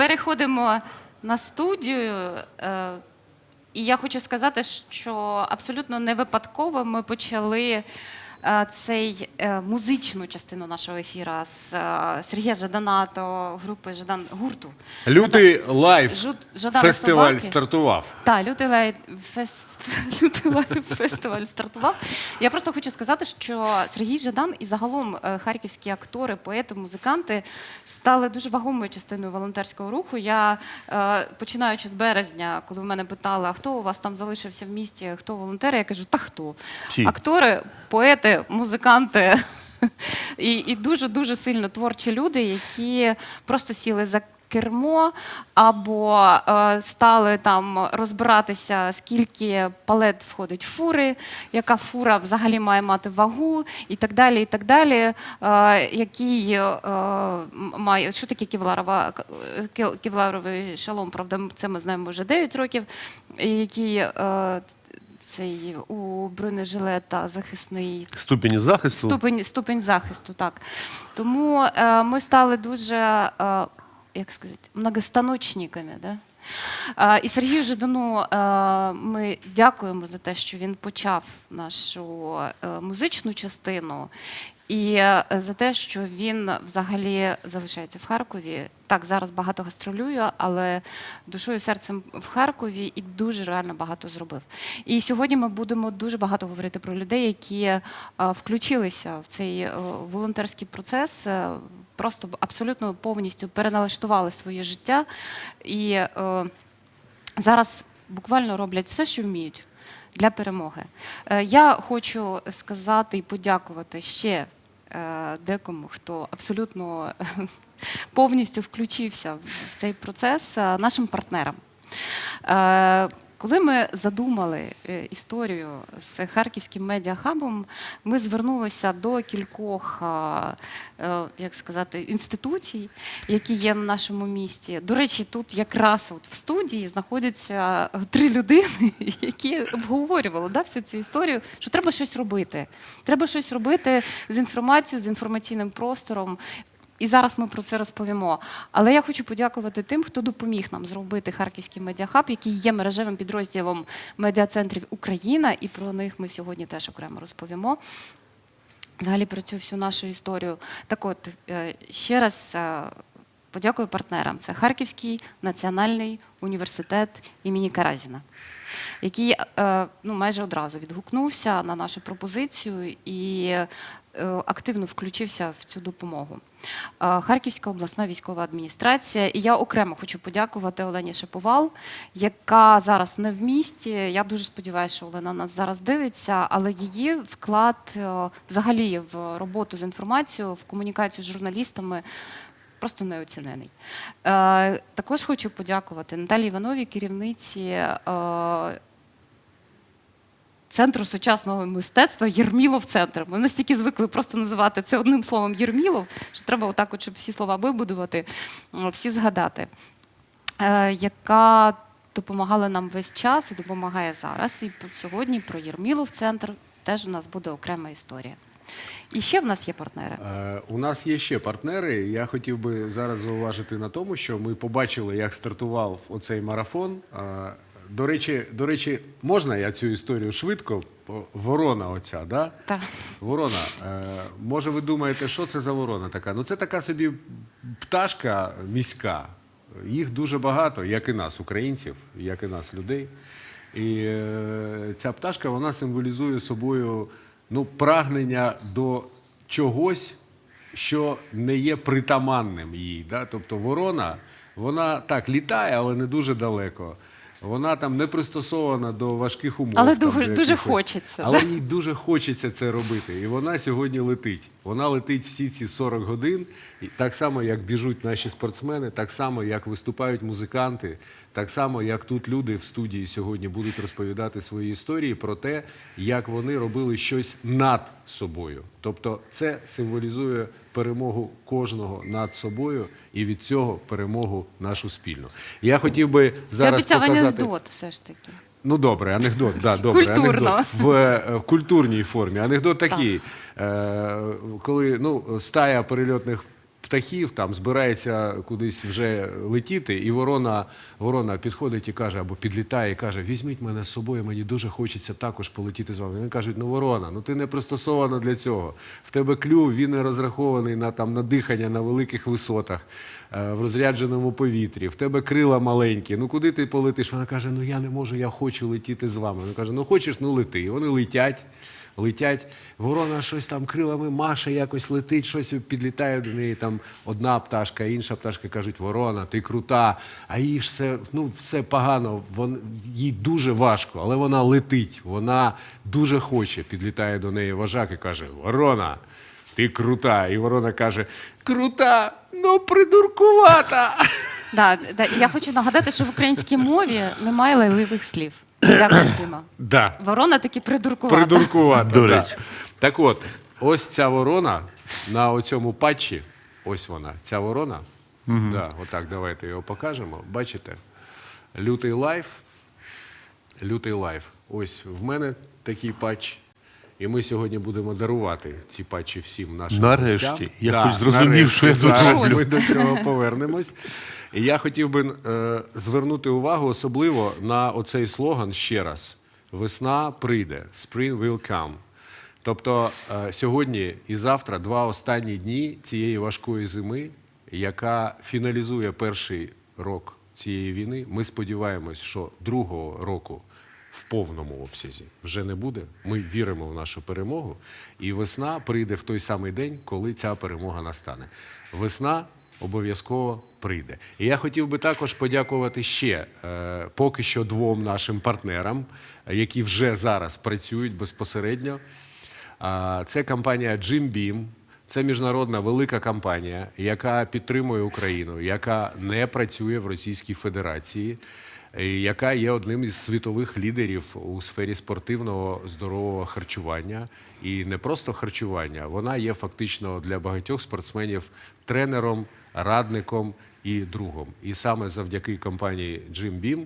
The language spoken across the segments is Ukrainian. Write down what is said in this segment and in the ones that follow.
переходимо на студію. Е, І я хочу сказати, що абсолютно не випадково ми почали е, цей е, музичну частину нашого ефіра з Сергія Жадана та групи Жадан гурту. Лютий лайф фестиваль собаки. стартував. Так, лютий лайф фес... лютий лайв фестиваль стартував. Я просто хочу сказати, що Сергій Жадан і загалом е, харківські актори, поети, музиканти стали дуже вагомою частиною волонтерського руху. Я е, починаючи з березня, коли в мене питали, а хто у вас там залишився в місті, хто волонтери, я кажу, та хто? Всі. Актори, поети, музиканти. І, і дуже дуже сильно творчі люди, які просто сіли за кермо або е, стали там розбиратися, скільки палет входить в фури, яка фура взагалі має мати вагу, і так далі. І так далі. Е, який е, має що таке кевларова кевларовий шалом? Правда, це ми знаємо вже 9 років. Який е, цей у бронежилета захисний Ступені захисту. ступень, ступень захисту, так. Тому е, ми стали дуже, е, як сказати, многостаночниками. Да? І Сергію Жидану ми дякуємо за те, що він почав нашу е, музичну частину. І е, за те, що він взагалі залишається в Харкові. Так, зараз багато гастролює, але душою серцем в Харкові і дуже реально багато зробив. І сьогодні ми будемо дуже багато говорити про людей, які е, включилися в цей волонтерський процес, просто абсолютно повністю переналаштували своє життя і е, зараз буквально роблять все, що вміють для перемоги. Е, Я хочу сказати і подякувати ще е, декому, хто абсолютно повністю включився в цей процес, е, нашим партнерам. Е, Коли ми задумали е, історію з харківським медіахабом, ми звернулися до кількох е, е, як сказати, інституцій, які є в нашому місті. До речі, тут якраз от в студії знаходяться три людини, які обговорювали да, всю цю історію, що треба щось робити. Треба щось робити з інформацією, з інформаційним простором. І зараз ми про це розповімо. Але я хочу подякувати тим, хто допоміг нам зробити Харківський медіахаб, який є мережевим підрозділом медіацентрів Україна, і про них ми сьогодні теж окремо розповімо. Взагалі про цю всю нашу історію. Так от, е, ще раз е, подякую партнерам. Це Харківський національний університет імені Каразіна, який е, ну, майже одразу відгукнувся на нашу пропозицію і е, активно включився в цю допомогу. Е, Харківська обласна військова адміністрація. І я окремо хочу подякувати Олені Шаповал, яка зараз не в місті. Я дуже сподіваюся, що Олена нас зараз дивиться, але її вклад взагалі в роботу з інформацією, в комунікацію з журналістами. Просто неоцінений. Е, також хочу подякувати Наталії Івановій, керівниці е, Центру сучасного мистецтва Єрмілов центр. Ми настільки звикли просто називати це одним словом Єрмілов, що треба отак, от, щоб всі слова вибудувати, е, всі згадати, е, яка допомагала нам весь час і допомагає зараз. І сьогодні про Єрмілов центр теж у нас буде окрема історія. І ще в нас є партнери. Е, У нас є ще партнери. Я хотів би зараз зауважити на тому, що ми побачили, як стартував оцей марафон. Е, До речі, до речі, можна я цю історію швидко? Ворона, оця, да? Так. Ворона. Е, може, ви думаєте, що це за ворона така? Ну, це така собі пташка міська. Їх дуже багато, як і нас, українців, як і нас, людей. І е, ця пташка вона символізує собою ну, прагнення до чогось, що не є притаманним їй. Да? Тобто ворона, вона так літає, але не дуже далеко. Вона там не пристосована до важких умов. Але там, дуже- дуже хочеться, Але їй дуже хочеться це робити. І вона сьогодні летить. Вона летить всі ці 40 годин, і так само, як біжуть наші спортсмени, так само, як виступають музиканти, так само, як тут люди в студії сьогодні будуть розповідати свої історії про те, як вони робили щось над собою. Тобто, це символізує перемогу кожного над собою і від цього перемогу нашу спільну. Я хотів би зараз Це показати... анекдот все ж таки. Ну добре, анекдот, да, добре. Культурно. Анекдот в, е, в культурній формі. Анекдот такий, е, коли ну, стая перельотних птахів, там збирається кудись вже летіти, і ворона, ворона підходить і каже, або підлітає і каже: візьміть мене з собою, мені дуже хочеться також полетіти з вами. Вони кажуть, ну ворона, ну ти не пристосована для цього. В тебе клюв, він не розрахований на там на дихання на великих висотах, е, в розрядженому повітрі. В тебе крила маленькі. Ну куди ти полетиш? Вона каже: Ну я не можу, я хочу летіти з вами. Він каже: Ну хочеш, ну лети. І вони летять. Летять, ворона щось там крилами маше, якось летить, щось підлітає до неї. Там одна пташка, інша пташка кажуть, ворона, ти крута. А їй все, ну, все погано, вон, їй дуже важко, але вона летить, вона дуже хоче. Підлітає до неї вожак і каже: Ворона, ти крута. І ворона каже: Крута, ну придуркувата. Да, да, я хочу нагадати, що в українській мові немає лайливих слів. Дякую, Тіма. Да. Ворона таки придуркувата. Придуркувата. До да. речі. Так от, ось ця ворона на оцьому патчі, ось вона, ця ворона. Да, отак, давайте його покажемо. Бачите? Лютий лайф. Лютий лайф. Ось в мене такий патч. І ми сьогодні будемо дарувати ці патчі всім нашим Нарешті. гостям. Я хоч зрозумів, що я тут зараз роблю. Ми до цього повернемось. І я хотів би е, звернути увагу особливо на оцей слоган ще раз: весна прийде, spring will come. Тобто е, сьогодні і завтра два останні дні цієї важкої зими, яка фіналізує перший рок цієї війни. Ми сподіваємось, що другого року в повному обсязі вже не буде. Ми віримо в нашу перемогу, і весна прийде в той самий день, коли ця перемога настане. Весна обов'язково прийде. І я хотів би також подякувати ще е, поки що двом нашим партнерам, е, які вже зараз працюють безпосередньо. А, Це компанія Jim Beam. Це міжнародна велика компанія, яка підтримує Україну, яка не працює в Російській Федерації, яка є одним із світових лідерів у сфері спортивного здорового харчування. І не просто харчування, вона є фактично для багатьох спортсменів тренером, радником і другом. І саме завдяки компанії Jim Beam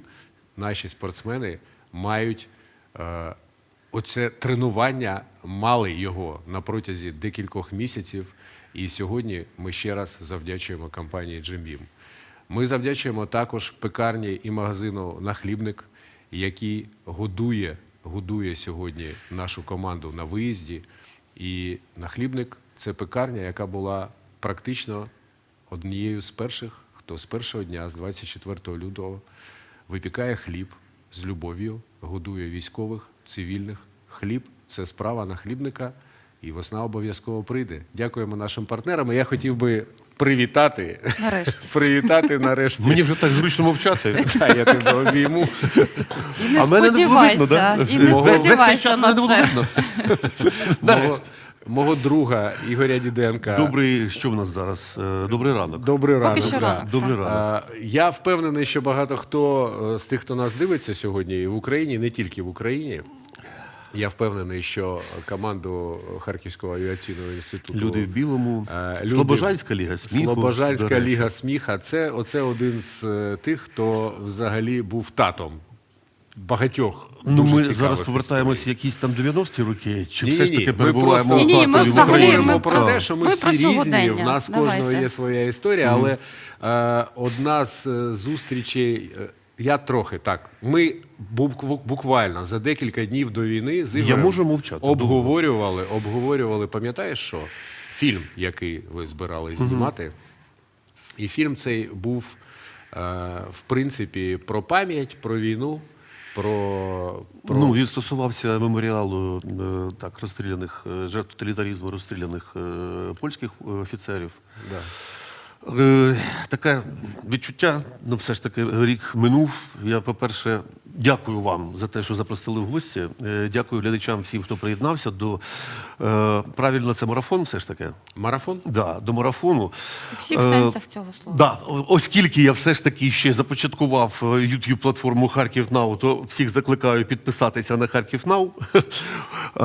наші спортсмени мають. е, Оце тренування мали його на протязі декількох місяців. І сьогодні ми ще раз завдячуємо компанії Джимбім. Ми завдячуємо також пекарні і магазину Нахлібник, який годує, годує сьогодні нашу команду на виїзді. І Нахлібник це пекарня, яка була практично однією з перших, хто з першого дня, з 24 лютого, випікає хліб з любов'ю, годує військових, цивільних. Хліб це справа нахлібника, і весна обов'язково прийде. Дякуємо нашим партнерам. Я хотів би привітати, Нарешті. привітати нарешті. Мені вже так зручно мовчати. Та, я тебе обійму. І не а мене не було видно, сподівайся, і не Весь цей сподівайся час на не було це. видно. Мого, мого друга Ігоря Діденка. Добрий, що в нас зараз? Е, Добрий ранок. Добрий Поки ранок. що да. ранок. Добрий так. ранок. А, Я впевнений, що багато хто е, з тих, хто нас дивиться сьогодні і в Україні, не тільки в Україні. Я впевнений, що команду Харківського авіаційного інституту Люди в білому. е, люди- Слобожанська ліга сміху. Слобожанська ліга сміха. Це оце один з е, тих, хто взагалі був татом багатьох. Ну, дуже ми зараз повертаємось історій. якісь там 90-ті роки, чи Ні-ні-ні, все ж таки ми перебуваємо Ні-ні, ми в взагалі, говоримо ми про те, що ми, ми всі різні, в нас в кожного є своя історія, але е, одна з е, зустрічей. Я трохи так. Ми буквально за декілька днів до війни з Я можу мовчати, обговорювали, обговорювали, пам'ятаєш що? Фільм, який ви збирались знімати. І фільм цей був, е, в принципі, про пам'ять, про війну, про, про Ну, він стосувався меморіалу е, так, розстріляних, е, жертв тоталітарізму розстріляних е, польських е, офіцерів. да. Е, таке відчуття, ну все ж таки рік минув. Я, по-перше, дякую вам за те, що запросили в гості. Е, дякую глядачам всім, хто приєднався до е, правильно, це марафон, все ж таки. марафон. Да, до марафону. Всіх Е, сенсах цього слова. Да, оскільки я все ж таки ще започаткував youtube платформу Харків Нау, то всіх закликаю підписатися на Харків Нау. Е,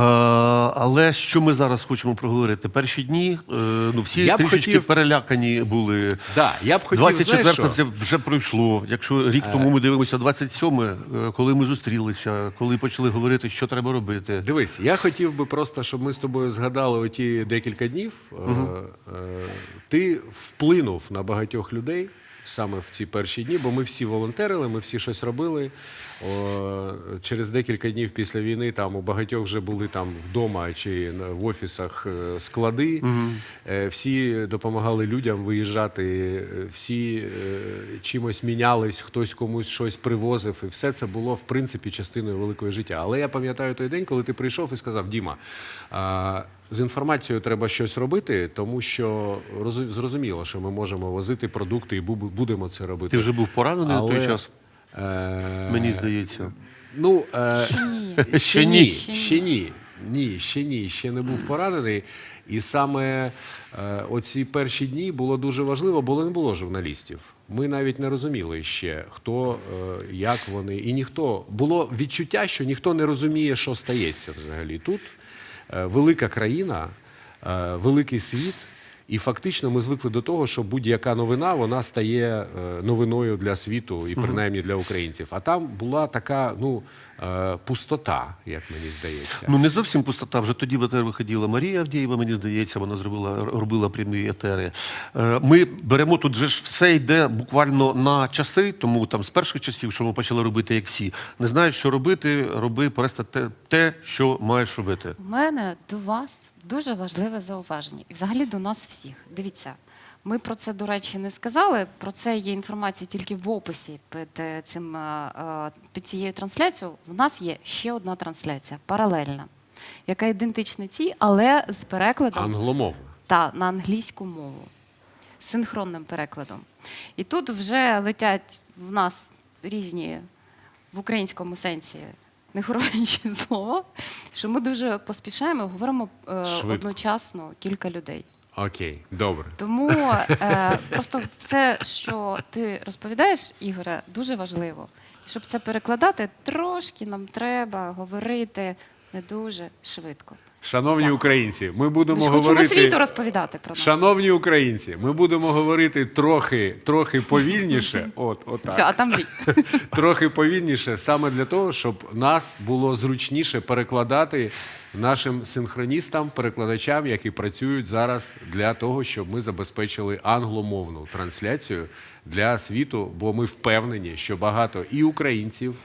Але що ми зараз хочемо проговорити? Перші дні, е, ну всі Я трішечки хотів- перелякані були. Да, я б хотів, 24 знаєш що? це вже пройшло. Якщо рік тому ми дивимося 27, е, е, коли ми зустрілися, коли почали говорити, що треба робити. Дивись, я хотів би просто, щоб ми з тобою згадали оті декілька днів. Е, Ти вплинув на багатьох людей саме в ці перші дні, бо ми всі волонтерили, ми всі щось робили. О, через декілька днів після війни там у багатьох вже були там вдома чи в офісах е, склади. Е, Всі допомагали людям виїжджати, е, всі чимось мінялись, хтось комусь щось привозив, і все це було в принципі частиною великого життя. Але я пам'ятаю той день, коли ти прийшов і сказав: Діма, з інформацією треба щось робити, тому що розу- зрозуміло, що ми можемо возити продукти і бу- будемо це робити. Ти вже був поранений на той час, е, мені здається. Ну, е, Ще ні. ще ні, Ще ні. ще ні. Ні, ще ні, ще не був поранений. І саме е, оці перші дні було дуже важливо, бо не було журналістів. Ми навіть не розуміли ще, хто, е, як вони. І ніхто було відчуття, що ніхто не розуміє, що стається взагалі тут. Е, велика країна, е, великий світ. І фактично ми звикли до того, що будь-яка новина вона стає е, новиною для світу і принаймні для українців. А там була така ну е, пустота, як мені здається. Ну не зовсім пустота. Вже тоді в етер виходила Марія Авдієва, мені здається, вона зробила робила прямі етери. Е, Ми беремо тут же ж все йде буквально на часи, тому там з перших часів, що ми почали робити, як всі, не знаєш, що робити, роби просто те, те що маєш робити. У мене до вас дуже важливе зауваження, і взагалі до нас всіх. Дивіться, ми про це, до речі, не сказали. Про це є інформація тільки в описі під е, цим е, е, під цією трансляцією. У нас є ще одна трансляція паралельна, яка ідентична цій, але з перекладом Англомовна. та на англійську мову з синхронним перекладом. І тут вже летять в нас різні в українському сенсі нехороші слова, що ми дуже поспішаємо і говоримо е, Швидко. одночасно кілька людей. Окей, добре. Тому е, просто все, що ти розповідаєш, Ігоре, дуже важливо. Щоб це перекладати, трошки нам треба говорити не дуже швидко. Шановні Дякую. українці, ми будемо Ми ж говорити. світу розповідати про нас. Шановні українці, ми будемо говорити трохи, трохи повільніше. От, отак. Все, а там трохи повільніше, саме для того, щоб нас було зручніше перекладати нашим синхроністам, перекладачам, які працюють зараз для того, щоб ми забезпечили англомовну трансляцію для світу, бо ми впевнені, що багато і українців.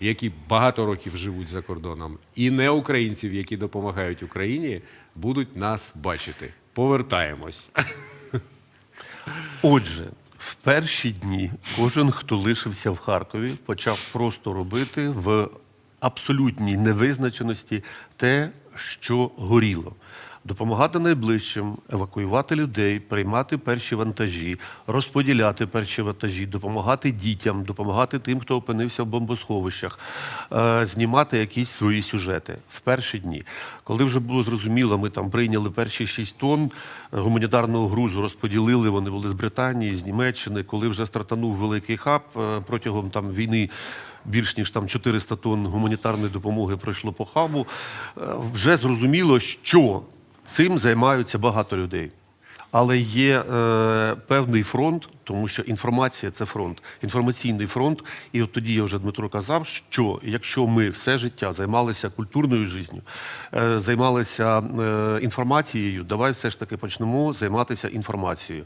Які багато років живуть за кордоном, і не українців, які допомагають Україні, будуть нас бачити. Повертаємось. Отже, в перші дні кожен, хто лишився в Харкові, почав просто робити в абсолютній невизначеності те, що горіло. Допомагати найближчим, евакуювати людей, приймати перші вантажі, розподіляти перші вантажі, допомагати дітям, допомагати тим, хто опинився в бомбосховищах, е, знімати якісь свої сюжети в перші дні. Коли вже було зрозуміло, ми там прийняли перші 6 тонн е, гуманітарного грузу, розподілили. Вони були з Британії, з Німеччини. Коли вже стартанув великий хаб е, протягом там війни. Більш ніж там 400 тонн гуманітарної допомоги пройшло по хабу. Вже зрозуміло, що цим займаються багато людей. Але є е, певний фронт, тому що інформація це фронт, інформаційний фронт. І от тоді я вже Дмитро казав, що якщо ми все життя займалися культурною життю, е, займалися е, інформацією, давай все ж таки почнемо займатися інформацією.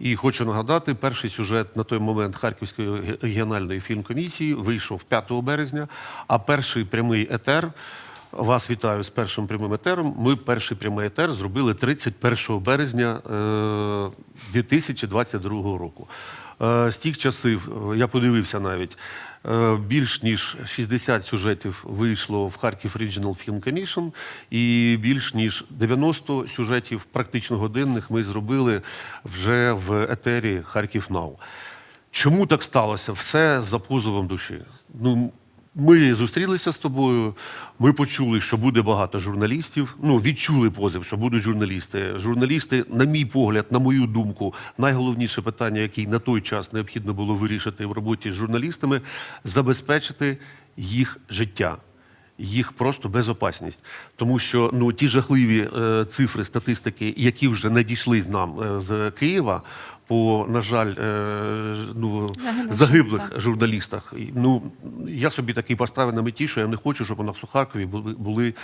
І хочу нагадати, перший сюжет на той момент Харківської регіональної фільмкомісії вийшов 5 березня, а перший прямий етер. Вас вітаю з першим прямим етером. Ми перший прямий етер зробили 31 березня е, 2022 року. Е, З тих часів е, я подивився навіть. е, Більш ніж 60 сюжетів вийшло в Харків Regional Film Commission, і більш ніж 90 сюжетів, практично годинних, ми зробили вже в етері Харків Нау. Чому так сталося? Все за позовом душі. Ну, ми зустрілися з тобою, ми почули, що буде багато журналістів. Ну, відчули позив, що будуть журналісти. Журналісти, на мій погляд, на мою думку, найголовніше питання, яке на той час необхідно було вирішити в роботі з журналістами, забезпечити їх життя. Їх просто безопасність, тому що ну ті жахливі е, цифри, статистики, які вже надійшли нам е, з Києва, по, на жаль, е, ну, Загиблих, журналістах. Ну, я собі такий поставив на меті, що я не хочу, щоб у нас у Харкові були, були е,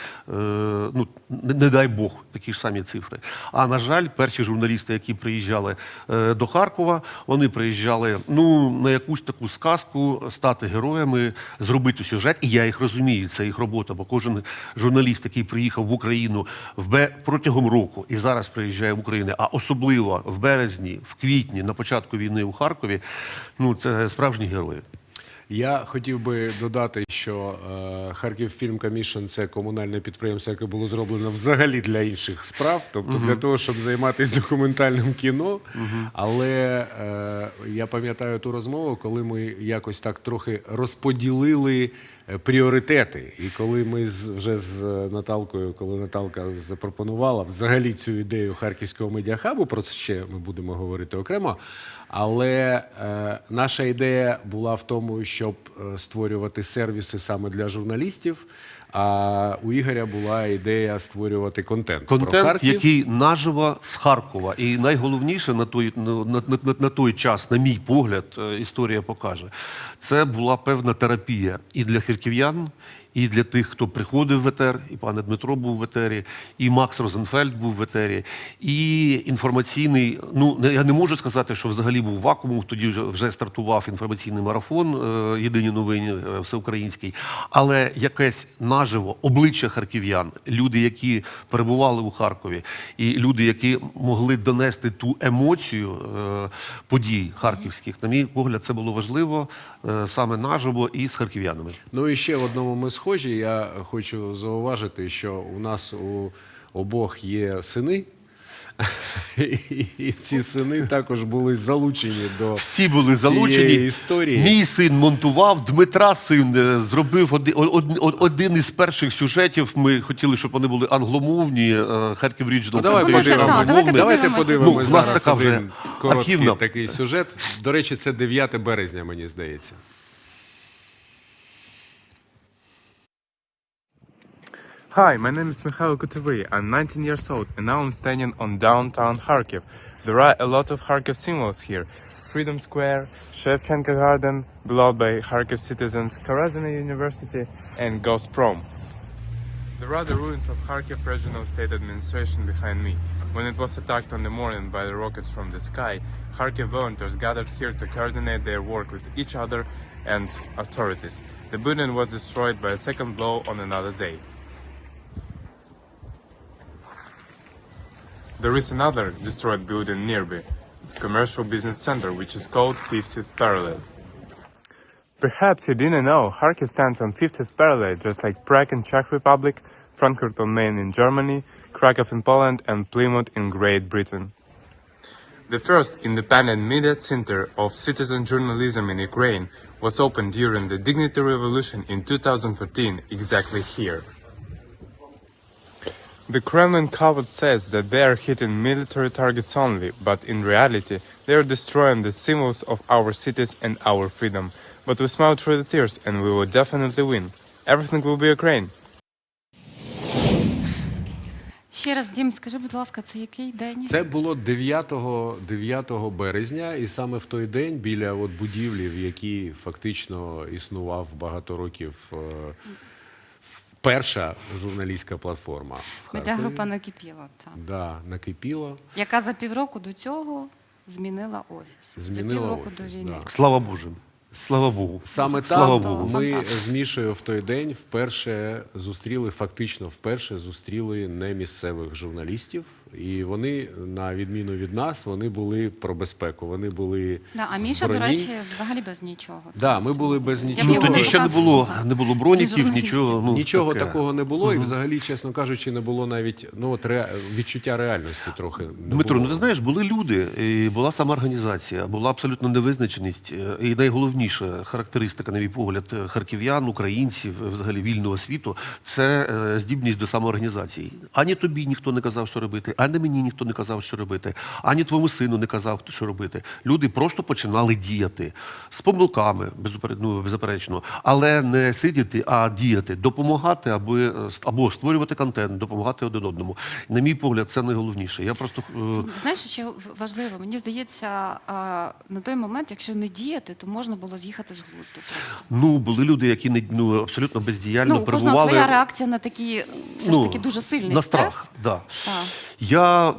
ну, не, не дай Бог, такі ж самі цифри. А на жаль, перші журналісти, які приїжджали е, до Харкова, вони приїжджали ну, на якусь таку сказку, стати героями, зробити сюжет. І я їх розумію, це їх робота, бо кожен журналіст, який приїхав в Україну в протягом року і зараз приїжджає в Україну, а особливо в березні, в квітні, на початку війни у Харкові, ну це справжні герої. Я хотів би додати, що е, Харків Фільм Комішн це комунальне підприємство, яке було зроблено взагалі для інших справ, тобто для того, щоб займатися документальним кіно. Але е, я пам'ятаю ту розмову, коли ми якось так трохи розподілили пріоритети. І коли ми з, вже з Наталкою, коли Наталка запропонувала взагалі цю ідею харківського медіахабу, про це ще ми будемо говорити окремо. Але е, наша ідея була в тому, щоб е, створювати сервіси саме для журналістів. А у Ігоря була ідея створювати контент. про Контент, Харків. який наживо з Харкова. І найголовніше на той, на, на, на, на той час, на мій погляд, е, історія покаже, це була певна терапія і для харків'ян, і для тих, хто приходив в ЕТР, і пане Дмитро був в ЕТРі, і Макс Розенфельд був в ЕТРі, і інформаційний. Ну я не можу сказати, що взагалі був вакуум. Тоді вже, стартував інформаційний марафон е, Єдині новини е, всеукраїнський, але якесь наживо обличчя харків'ян, люди, які перебували у Харкові, і люди, які могли донести ту емоцію е, подій харківських. На мій погляд, це було важливо саме наживо і з харків'янами. Ну і ще в одному ми схожі. Я хочу зауважити, що у нас у обох є сини. І ці сини також були залучені до Всі були залучені. історії. Мій син монтував, Дмитра син е, зробив оди- од- од- один із перших сюжетів. Ми хотіли, щоб вони були англомовні. е, Харків Ріджнал. Ну, давайте Давайте, подивимось. давайте давайте подивимося. подивимось Ну, зараз така вже один короткий архівна. такий сюжет. До речі, це 9 березня, мені здається. Hi, my name is Mikhail Kutivy. I'm 19 years old and now I'm standing on downtown Kharkiv. There are a lot of Kharkiv symbols here. Freedom Square, Shevchenko Garden, beloved by Kharkiv citizens, Karazina University, and Gazprom. There are the ruins of Kharkiv Regional State Administration behind me. When it was attacked on the morning by the rockets from the sky, Kharkiv volunteers gathered here to coordinate their work with each other and authorities. The building was destroyed by a second blow on another day. There is another destroyed building nearby, commercial business center, which is called 50th Parallel. Perhaps you didn't know, Kharkiv stands on 50th parallel, just like Prague in Czech Republic, Frankfurt on Main in Germany, Krakow in Poland, and Plymouth in Great Britain. The first independent media center of citizen journalism in Ukraine was opened during the Dignity Revolution in 2014, exactly here. The Kremlin covered says that they are hitting military targets only, but in reality, they are destroying the symbols of our cities and our freedom. But we smile through the tears, and we will definitely win. Everything will be Ukraine. Ще раз, Дім, скажи, будь ласка, це який день? Це було 9, 9 березня, і саме в той день біля от будівлі, в якій фактично існував багато років е, перша журналістська платформа. в. Медіагрупа накипіла, так. Да, накипіло. яка за півроку до цього змінила офіс. за півроку офіс, до війни. да. Слава Боже. Слава Богу. Саме Слава там Богу. ми з Мішею в той день вперше зустріли, фактично вперше зустріли не місцевих журналістів. І вони, на відміну від нас, вони були про безпеку. Вони були Да, а Міша, в до броні. речі, взагалі без нічого. Да, ми були без Я б нічого. Ну тоді ще не було, не було броніків, журналістів. нічого. Ну, Нічого таке. такого не було, і взагалі, чесно кажучи, не було навіть ну от ре... відчуття реальності трохи. Не Дмитро, було. ну ти знаєш, були люди, і була самоорганізація, була абсолютно невизначеність. е, І найголовніша характеристика, на мій погляд, е, харків'ян, українців, е, взагалі вільного світу це е, здібність до самоорганізації. Ані тобі ніхто не казав, що робити, ані мені ніхто не казав, що робити, ані твоєму сину не казав, що робити. Люди просто починали діяти з помилками, ну, беззаперечно, але не сидіти, а діяти, допомагати аби, е, або створювати контент, допомагати один одному. На мій погляд, це найголовніше. Я просто е, Знаєш, що важливо? Мені здається, на той момент, якщо не діяти, то можна було з'їхати з глузду. ну були люди, які не ну абсолютно бездіяльно Ну, перебували. своя реакція на такі все ну, ж таки дуже сильний на стрес. страх. Да. Так. Я,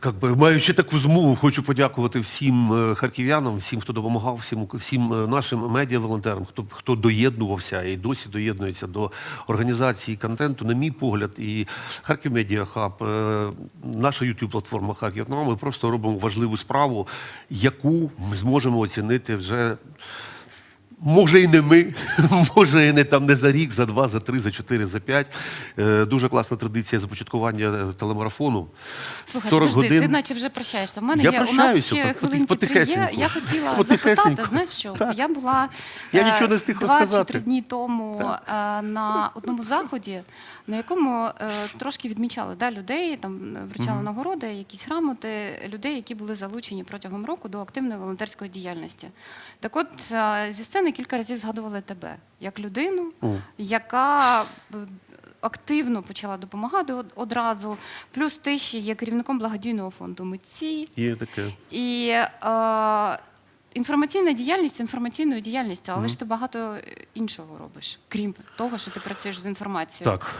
как би, маючи таку змогу, хочу подякувати всім е, харків'янам, всім, хто допомагав, всім, всім е, нашим медіа-волонтерам, хто, хто доєднувався і досі доєднується до організації контенту. На мій погляд, і Харків Медіа Хаб, е, наша youtube платформа Харків. Ну, ми просто робимо важливу справу, яку ми зможемо оцінити вже. Може і не ми, може і не там не за рік, за два, за три, за чотири, за п'ять. Е, дуже класна традиція започаткування е, телемарафону. Слухай, 40 подожди, годин. ти наче вже прощаєшся. У мене Я є у нас прощаюся, ще хвилинки три є. потихесеньку. Я хотіла Потихесеньку. запитати, знаєш що? Так. Я була Я е, нічого не встиг два розказати. чи три дні тому е, на одному заході, на якому е, трошки відмічали да, людей, там е, вручали нагороди, якісь грамоти людей, які були залучені протягом року до активної волонтерської діяльності. Так от е, зі сцени кілька разів згадували тебе як людину, яка е, активно почала допомагати одразу. Плюс ти ще є керівником благодійного фонду митці. Є таке. І е, інформаційна діяльність інформаційною діяльністю, але ж ти багато іншого робиш, крім того, що ти працюєш з інформацією. Так.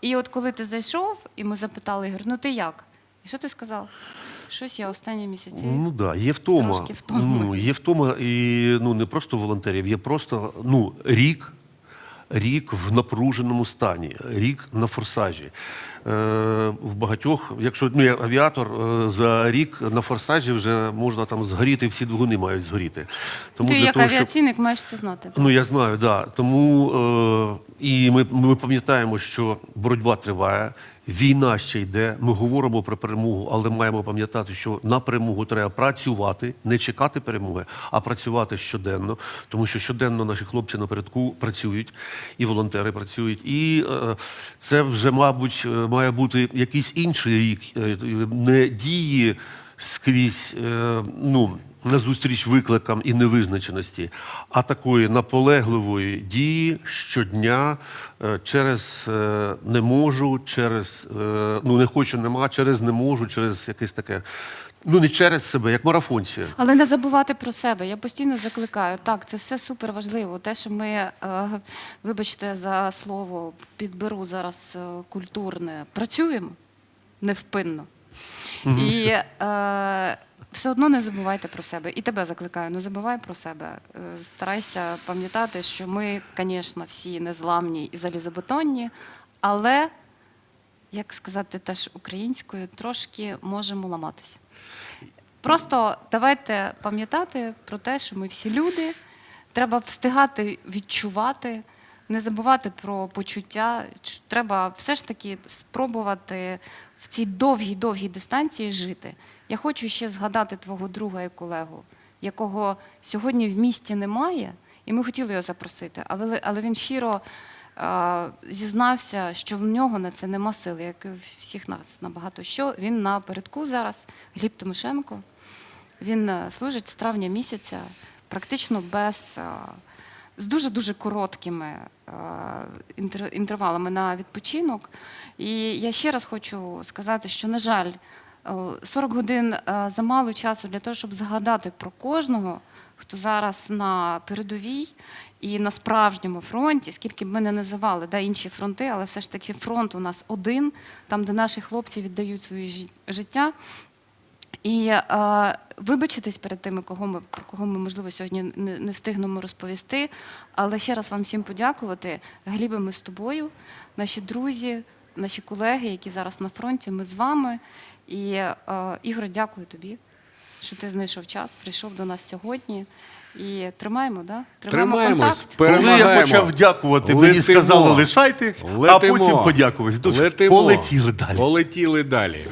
І от коли ти зайшов, і ми запитали Ігор, ну ти як? І що ти сказав? Щось я останні місяці. Ну да, є втома. Трошки втома. Ну, є втома і ну не просто волонтерів, є просто ну рік. Рік в напруженому стані, рік на форсажі. Е, в багатьох, якщо ну, я авіатор, е, за рік на форсажі вже можна там згоріти, всі двигуни мають згоріти. Тому ти для як того, щоб- маєш це знати. Ну я знаю, да. Тому е, і ми, ми пам'ятаємо, що боротьба триває, війна ще йде. Ми говоримо про перемогу, але маємо пам'ятати, що на перемогу треба працювати, не чекати перемоги, а працювати щоденно, тому що щоденно наші хлопці напередку працюють, і волонтери працюють. І е, це вже, мабуть, е, має бути якийсь інший рік, е, не дії скрізь. Е, ну, назустріч викликам і невизначеності, а такої наполегливої дії щодня е, через е, не можу, через ну не хочу, нема, через не можу, через якесь таке. Ну не через себе, як марафонці. Але не забувати про себе. Я постійно закликаю. Так, це все супер важливо. Те, що ми, вибачте за слово, підберу зараз культурне, працюємо невпинно. І е, все одно не забувайте про себе. І тебе закликаю, не забувай про себе. Е, старайся пам'ятати, що ми, звісно, всі незламні і залізобетонні, але, як сказати теж українською, трошки можемо ламатися. Просто давайте пам'ятати про те, що ми всі люди. Треба встигати відчувати, не забувати про почуття. Треба все ж таки спробувати в цій довгій довгій дистанції жити. Я хочу ще згадати твого друга і колегу, якого сьогодні в місті немає, і ми хотіли його запросити, але, але він щиро е, зізнався, що в нього на це нема сили, як і всіх нас набагато що. Він напередку зараз, Гліб Тимошенко. Він е, служить з травня місяця практично без е, з дуже дуже короткими е, інтервалами на відпочинок. І я ще раз хочу сказати, що на жаль, е, 40 годин е, замало часу для того, щоб згадати про кожного, хто зараз на передовій і на справжньому фронті, скільки б ми не називали да, інші фронти, але все ж таки фронт у нас один, там, де наші хлопці віддають своє життя. І е, вибачитись перед тими, кого ми про кого ми можливо сьогодні не, не встигнемо розповісти. Але ще раз вам всім подякувати. Глібе, ми з тобою, наші друзі, наші колеги, які зараз на фронті. Ми з вами. І е, Ігор, дякую тобі, що ти знайшов час, прийшов до нас сьогодні. І тримаємо, да? Тримаємось, контакт. Коли я почав дякувати, мені Летимо. сказали лишайте, а Летимо. потім подякувати. Летимо. Полетіли далі. Полетіли далі.